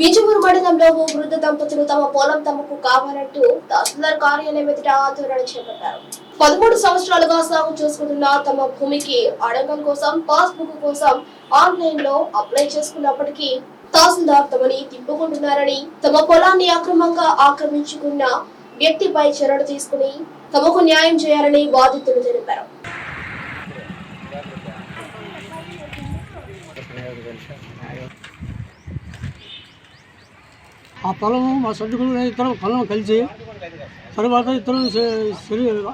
విజయపూర్ మండలంలో ఓ వృద్ధ దంపతులు తమ పొలం తమకు కావాలంటూ తహసీల్దార్ కార్యాలయం ఎదుట ఆందోళన చేపట్టారు. పదమూడు సంవత్సరాలుగా సాగు చేసుకుంటున్న తమ భూమికి అడగం కోసం పాస్బుక్ కోసం ఆన్లైన్లో అప్లై చేసుకున్నప్పటికీ తహసీల్దార్ తమని తిప్పుకుంటున్నారని తమ పొలాన్ని అక్రమంగా ఆక్రమించుకున్న వ్యక్తిపై చర్యలు తీసుకుని తమకు న్యాయం చేయాలని బాధితులు తెలిపారు. ఆ పొలం మా సర్దుకులు ఇద్దరం పొలం కలిసి తర్వాత ఇద్దరం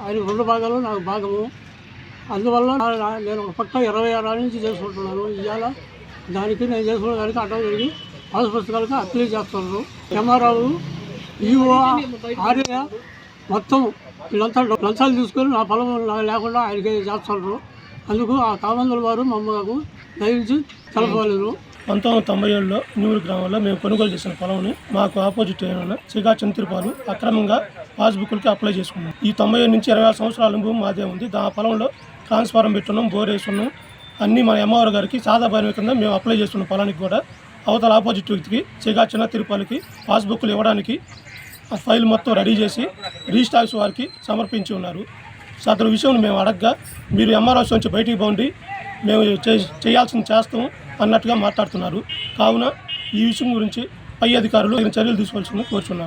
ఆయన రెండు భాగాలు నాకు భాగము. అందువల్ల నేను ఒక పక్క ఇరవై ఆరు నుంచి చేసుకుంటున్నాను. ఇవాళ దానికి నేను చేసుకున్న దానికి అడ్డం జరిగి పాస్ పుస్తకాలకు అప్లై చేస్తున్నారు. ఎంఆర్ఆవు ఈఓ ఆర్య మొత్తం వీళ్ళంతా లంచాలు తీసుకొని నా పొలం లేకుండా ఆయనకి చేస్తున్నారు. అందుకు ఆ కామందుల వారు మమ్మల్ని దయించి తెలపలేదు. పంతొమ్మిది వందల తొంభై ఏడులో నూరు గ్రామంలో మేము కొనుగోలు చేసిన పొలంని మాకు ఆపోజిట్ అయిన సిగా చంతిరిపాలు అక్రమంగా పాస్బుక్లకి అప్లై చేసుకున్నాం. ఈ తొంభై ఏడు నుంచి ఇరవై ఆరు సంవత్సరాల భూమి మాదే ఉంది. దా పొలంలో ట్రాన్స్ఫారం పెట్టున్నాం బోర్ వేసుకున్నాం అన్నీ మన ఎంఆర్ గారికి సాదా భయం కింద మేము అప్లై చేస్తున్న పొలానికి కూడా అవతల ఆపోజిట్ వ్యక్తికి సిగా చిన్న తిరుపాలకి పాస్బుక్లు ఇవ్వడానికి ఆ ఫైల్ మొత్తం రెడీ చేసి రిజిస్టాక్స్ వారికి సమర్పించి ఉన్నారు. సో అతని విషయం మేము అడగగా మీరు ఎంఆర్ఓస్ నుంచి బయటికి పోండి. మేము చేయాల్సింది చేస్తాము అన్నట్టుగా మాట్లాడుతున్నారు. కావున ఈ విషయం గురించి పై అధికారులు చర్యలు తీసుకోవాల్సిందని కోరుచున్నాను.